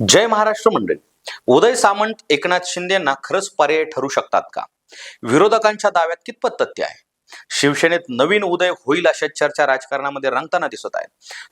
जय महाराष्ट्र मंडळी. उदय सामंत एकनाथ शिंदे यांना खरंच पर्याय ठरू शकतात का? विरोधकांच्या दाव्यात कितपत तथ्य आहे? शिवसेनेत नवीन उदय होईल अशा चर्चा राजकारणामध्ये रंगताना दिसत आहेत.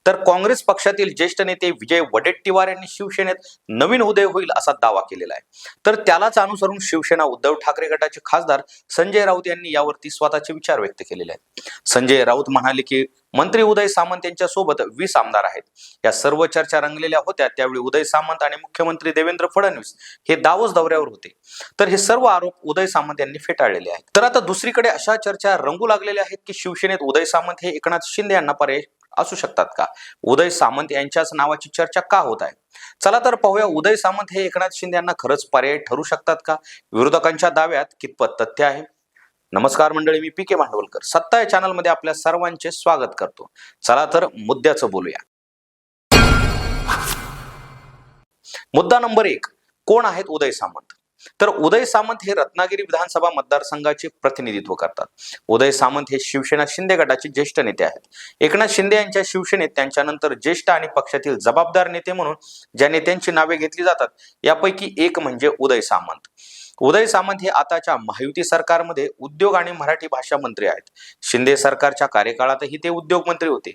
तर काँग्रेस पक्षातील ज्येष्ठ नेते विजय वडेट्टीवार यांनी शिवसेनेत नवीन उदय होईल असा दावा केलेला आहे. तर त्यालाच अनुसरून शिवसेना उद्धव ठाकरे गटाचे खासदार संजय राऊत यांनी यावरती स्वतःचे विचार व्यक्त केलेले आहेत. संजय राऊत म्हणाले की मंत्री उदय सामंत यांच्या सोबत वीस आमदार आहेत. या सर्व चर्चा रंगलेल्या होत्या. त्यावेळी उदय सामंत आणि मुख्यमंत्री देवेंद्र फडणवीस हे दावोस दौऱ्यावर होते. तर हे सर्व आरोप उदय सामंत यांनी फेटाळलेले आहेत. तर आता दुसरीकडे अशा चर्चा रंगू लागलेल्या आहेत की शिवसेनेत उदय सामंत हे एकनाथ शिंदे यांना पर्याय असू शकतात का? उदय सामंत यांच्याच नावाची चर्चा का होत आहे? चला तर पाहूया उदय सामंत हे एकनाथ शिंदे यांना खरंच पर्याय ठरू शकतात का? विरोधकांच्या दाव्यात कितपत तथ्य आहे? नमस्कार मंडळी मी पी के भांडवलकर. सत्ता या चॅनलमध्ये आपल्या सर्वांचे स्वागत करतो. चला तर मुद्द्याचं बोलूया. मुद्दा नंबर एक कोण आहेत उदय सामंत? तर उदय सामंत हे रत्नागिरी विधानसभा मतदारसंघाचे प्रतिनिधित्व करतात. उदय सामंत हे शिवसेना शिंदे गटाचे ज्येष्ठ नेते आहेत. एकनाथ शिंदे यांच्या शिवसेनेत त्यांच्यानंतर ज्येष्ठ आणि पक्षातील जबाबदार नेते म्हणून ज्या नेत्यांची नावे घेतली जातात यापैकी एक म्हणजे उदय सामंत. उदय सामंत हे आताच्या महायुती सरकारमध्ये उद्योग आणि मराठी भाषा मंत्री आहेत. शिंदे सरकारच्या कार्यकाळातही ते उद्योग मंत्री होते.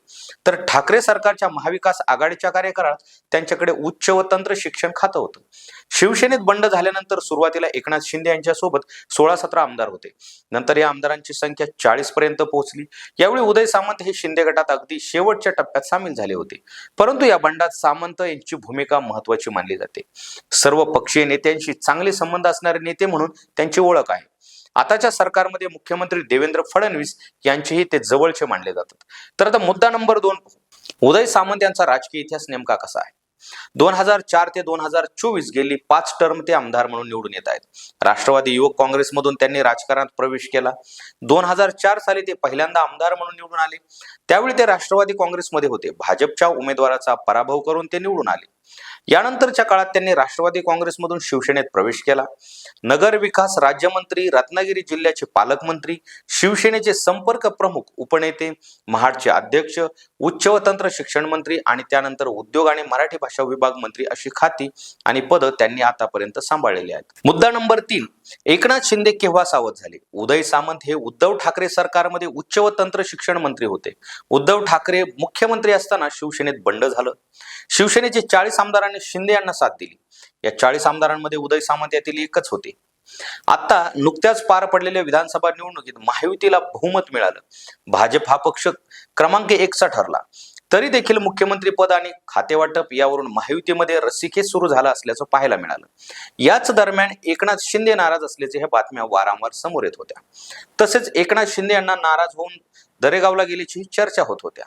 तर ठाकरे सरकारच्या महाविकास आघाडीच्या कार्यकाळात त्यांच्याकडे उच्च व तंत्र शिक्षण खातं होतं. शिवसेनेत बंड झाल्यानंतर सुरुवातीला एकनाथ शिंदे यांच्यासोबत सोळा सतरा आमदार होते. नंतर या आमदारांची संख्या चाळीस पर्यंत पोहोचली. यावेळी उदय सामंत हे शिंदे गटात अगदी शेवटच्या टप्प्यात सामील झाले होते. परंतु या बंडात सामंत यांची भूमिका महत्वाची मानली जाते. सर्व पक्षीय नेत्यांशी चांगले संबंध असणारे नेते म्हणून त्यांची ओळख आहे. आताच्या सरकारमध्ये मुख्यमंत्री देवेंद्र फडणवीस यांचेही ते जवळचे मानले जातात. तर आता मुद्दा नंबर दोन उदय सामंत यांचा राजकीय इतिहास नेमका कसा आहे? दोन हजार चार ते दोन हजार चोवीस गेली पाच टर्म ते आमदार म्हणून निवडून येत आहेत. राष्ट्रवादी युवक काँग्रेसमधून त्यांनी राजकारणात प्रवेश केला. दोन हजार चार साली ते पहिल्यांदा आमदार म्हणून निवडून आले. त्यावेळी ते राष्ट्रवादी काँग्रेसमध्ये होते. भाजपच्या उमेदवाराचा पराभव करून ते निवडून आले. यानंतरच्या काळात त्यांनी राष्ट्रवादी काँग्रेसमधून शिवसेनेत प्रवेश केला. नगर विकास राज्यमंत्री रत्नागिरी जिल्ह्याचे पालकमंत्री शिवसेनेचे संपर्क प्रमुख उपनेते महाडचे अध्यक्ष उच्च व तंत्र शिक्षण मंत्री आणि त्यानंतर उद्योग आणि मराठी भाषा विभाग मंत्री अशी खाती आणि पदं त्यांनी आतापर्यंत सांभाळलेली आहेत. मुद्दा नंबर तीन एकनाथ शिंदे केव्हा सावध झाले? उदय सामंत हे उद्धव ठाकरे सरकारमध्ये उच्च व तंत्र शिक्षण मंत्री होते. उद्धव ठाकरे मुख्यमंत्री असताना शिवसेनेत बंड झालं. शिवसेनेचे चाळीस आमदारांनी शिंदे यांना साथ दिली. या चाळीस आमदारांमध्ये उदय सामंत यातील एकच होते. आता नुकत्याच पार पडलेल्या विधानसभा निवडणुकीत महायुतीला बहुमत मिळालं. भाजप हा पक्ष क्रमांक एकचा ठरला. तरी देखील मुख्यमंत्री पद आणि खातेवाटप यावरून महायुतीमध्ये रस्सीखेच सुरू झाला असल्याचं पाहायला मिळालं. याच दरम्यान एकनाथ शिंदे नाराज असल्याचे ह्या बातम्या वारंवार समोर येत होत्या. तसेच एकनाथ शिंदे यांना नाराज होऊन दरेगावला गेल्याची चर्चा होत होत्या.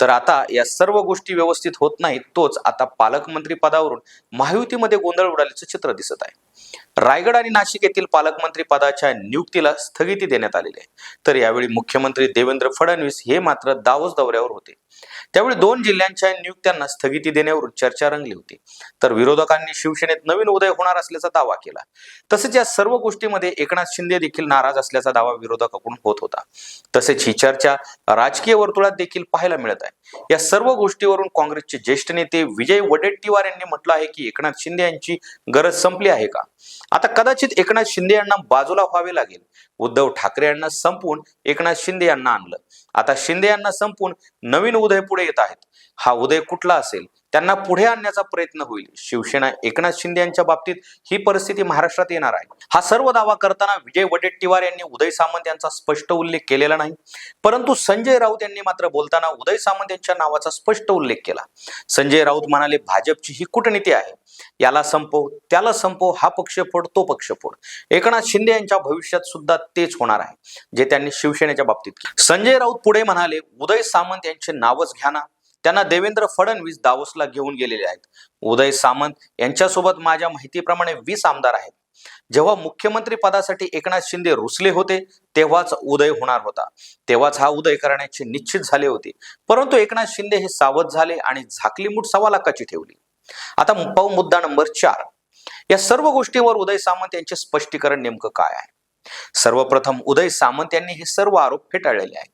तर आता या सर्व गोष्टी व्यवस्थित होत नाहीत तोच आता पालकमंत्री पदावरून महायुतीमध्ये गोंधळ उडाल्याचं चित्र दिसत आहे. रायगड आणि नाशिक येथील पालकमंत्री पदाच्या नियुक्तीला स्थगिती देण्यात आलेली आहे. तर यावेळी मुख्यमंत्री देवेंद्र फडणवीस हे मात्र दावोस दौऱ्यावर होते. त्यावेळी दोन जिल्ह्यांच्या नियुक्त्यांना स्थगिती देण्यावरून चर्चा रंगली होती. तर विरोधकांनी शिवसेनेत नवीन उदय होणार असल्याचा दावा केला. तसेच या सर्व गोष्टीमध्ये एकनाथ शिंदे देखील नाराज असल्याचा दावा विरोधकाकडून होत होता. तसेच ही चर्चा राजकीय वर्तुळात देखील पाहायला मिळत आहे. या सर्व गोष्टीवरून काँग्रेसचे ज्येष्ठ नेते विजय वडेट्टीवार यांनी म्हटलं आहे की एकनाथ शिंदे यांची गरज संपली आहे का? आता कदाचित एकनाथ शिंदे यांना बाजूला व्हावे लागेल. उद्धव ठाकरे यांना संपून एकनाथ शिंदे यांना आणलं. आता शिंदे यांना संपून नवीन उदय पुढे येत आहेत. हा उदय कुठला असेल? त्यांना पुढे आणण्याचा प्रयत्न होईल. शिवसेना एकनाथ शिंदे यांच्या बाबतीत ही परिस्थिती महाराष्ट्रात येणार आहे. हा सर्व दावा करताना विजय वडेट्टीवार यांनी उदय सामंत यांचा स्पष्ट उल्लेख केलेला नाही. परंतु संजय राऊत यांनी मात्र बोलताना उदय सामंत यांच्या नावाचा स्पष्ट उल्लेख केला. संजय राऊत म्हणाले भाजपची ही कूटनीती आहे. याला संपव त्याला संपव हा पक्ष फोड तो पक्ष फोड. एकनाथ शिंदे यांच्या भविष्यात सुद्धा तेच होणार आहे. जे त्यांनी शिवसेनेच्या बाबतीत संजय राऊत पुढे म्हणाले उदय सामंत यांचे नावच घ्या ना. त्यांना देवेंद्र फडणवीस दावोसला घेऊन गेलेले आहेत. उदय सामंत यांच्यासोबत माझ्या माहितीप्रमाणे वीस आमदार आहेत. जेव्हा मुख्यमंत्री पदासाठी एकनाथ शिंदे रुसले होते तेव्हाच उदय होणार होता. तेव्हाच हा उदय करण्याचे निश्चित झाले होते. परंतु एकनाथ शिंदे हे सावध झाले आणि झाकली मूठ सव्वा लाखाची ठेवली. आता पाहू मुद्दा नंबर चार. या सर्व गोष्टीवर उदय सामंत यांचे स्पष्टीकरण नेमकं काय आहे? सर्वप्रथम उदय सामंत यांनी हे सर्व आरोप फेटाळलेले आहेत.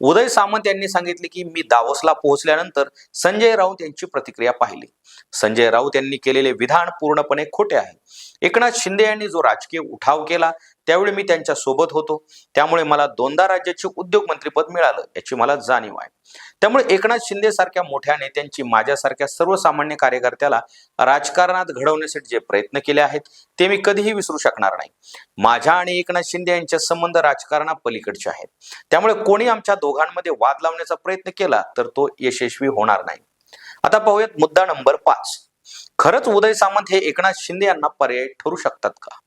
उदय सामंत यांनी सांगितले की मी दावोसला पोहोचल्यानंतर संजय राऊत यांची प्रतिक्रिया पाहिली. संजय राऊत यांनी केलेले विधान पूर्णपणे खोटे आहे. एकनाथ शिंदे यांनी जो राजकीय उठाव केला त्यावेळी मी त्यांच्यासोबत होतो. त्यामुळे मला दोनदा राज्याचे उद्योग मंत्रीपद मिळालं याची मला जाणीव आहे. त्यामुळे एकनाथ शिंदे सारख्या मोठ्या नेत्यांची माझ्यासारख्या सर्वसामान्य कार्यकर्त्याला राजकारणात घडवण्यासाठी जे प्रयत्न केले आहेत ते मी कधीही विसरू शकणार नाही. माझ्या आणि एकनाथ शिंदे यांचे संबंध राजकारणा पलीकडचे आहेत. त्यामुळे कोणी आमच्या दोघांमध्ये वाद लावण्याचा प्रयत्न केला तर तो यशस्वी होणार नाही. आता पाहूयात मुद्दा नंबर पाच. खरंच उदय सामंत हे एकनाथ शिंदे यांना पर्याय ठरू शकतात का?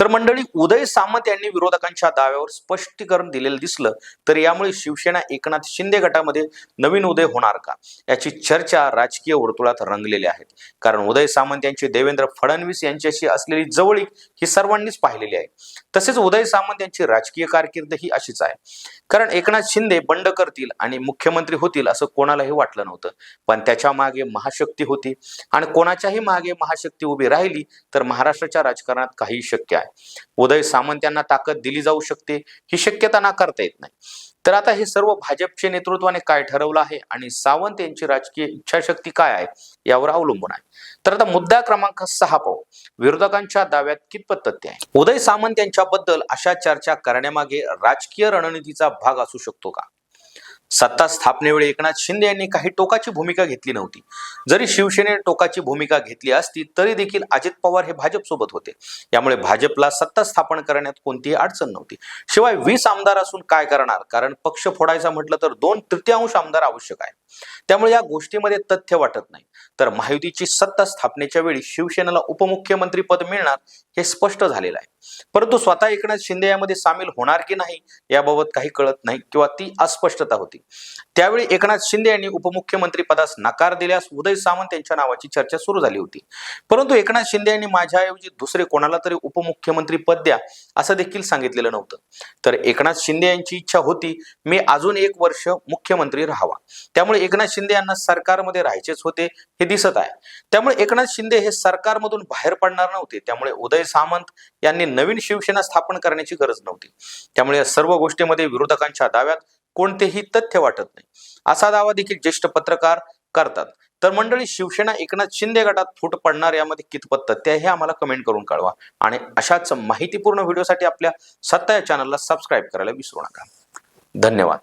तर मंडळी उदय सामंत यांनी विरोधकांच्या दाव्यावर स्पष्टीकरण दिलेलं दिसलं तर यामुळे शिवसेना एकनाथ शिंदे गटामध्ये नवीन उदय होणार का? याची चर्चा राजकीय वर्तुळात रंगलेली आहेत कारण उदय सामंत यांची देवेंद्र फडणवीस यांच्याशी असलेली जवळीक ही सर्वांनीच पाहिलेली आहे. तसेच उदय सामंत यांची राजकीय कारकीर्द ही अशीच आहे. कारण एकनाथ शिंदे बंड करतील आणि मुख्यमंत्री होतील असं कोणालाही वाटलं नव्हतं. पण त्याच्यामागे महाशक्ती होती आणि कोणाच्याही मागे महाशक्ती उभी राहिली तर महाराष्ट्राच्या राजकारणात काही शक्य आहे. उदय सामंत यांना ताकद दिली जाऊ शकते ही शक्यता नाकारता येत नाही. तर आता हे सर्व भाजपचे नेतृत्वाने काय ठरवलं आहे आणि सावंत यांची राजकीय इच्छाशक्ती काय आहे यावर अवलंबून आहे. तर आता मुद्दा क्रमांक सहा पाहू. विरोधकांच्या दाव्यात कितपत तथ्य आहे? उदय सामंत यांच्याबद्दल अशा चर्चा करण्यामागे राजकीय रणनीतीचा भाग असू शकतो का? सत्ता स्थापनेवेळी एकनाथ शिंदे यांनी काही टोकाची भूमिका घेतली नव्हती. जरी शिवसेनेने टोकाची भूमिका घेतली असती तरी देखील अजित पवार हे भाजप सोबत होते. यामुळे भाजपला सत्ता स्थापन करण्यात कोणतीही अडचण नव्हती. शिवाय वीस आमदार असून काय करणार? कारण पक्ष फोडायचा म्हटलं तर दोन तृतीयांश आमदार आवश्यक आहे त्यामुळे या गोष्टीमध्ये तथ्य वाटत नाही. तर महायुतीची सत्ता स्थापनेच्या वेळी शिवसेनेला उपमुख्यमंत्री पद मिळणार हे स्पष्ट झालेलं आहे. परंतु स्वतः एकनाथ शिंदे यामध्ये सामील होणार की नाही याबाबत काही कळत नाही किंवा ती अस्पष्टता होती. त्यावेळी एकनाथ शिंदे यांनी उपमुख्यमंत्री पदास नकार दिल्यास उदय सामंत यांच्या नावाची चर्चा सुरू झाली होती. परंतु एकनाथ शिंदे यांनी माझ्याऐवजी दुसरे कोणाला तरी उपमुख्यमंत्री पद द्या असं देखील सांगितलेलं नव्हतं. तर एकनाथ शिंदे यांची इच्छा होती मी अजून एक वर्ष मुख्यमंत्री राहावा. त्यामुळे एकनाथ शिंदे यांना सरकारमध्ये राहायचेच होते हे दिसत आहे. त्यामुळे एकनाथ शिंदे हे सरकारमधून बाहेर पडणार नव्हते. त्यामुळे उदय सामंत यांनी नवीन शिवसेना स्थापन करण्याची गरज नव्हती. त्यामुळे या सर्व गोष्टीमध्ये विरोधकांच्या दाव्यात कोणतेही तथ्य वाटत नाही. असा दावा देखील ज्येष्ठ पत्रकार करतात. तर मंडळी शिवसेना एकनाथ शिंदे गटात फूट पडणार यामध्ये कितपत तथ्य हे आम्हाला कमेंट करून कळवा. आणि अशाच माहितीपूर्ण व्हिडिओसाठी आपल्या सत्ता या चॅनलला सबस्क्राईब करायला विसरू नका. धन्यवाद.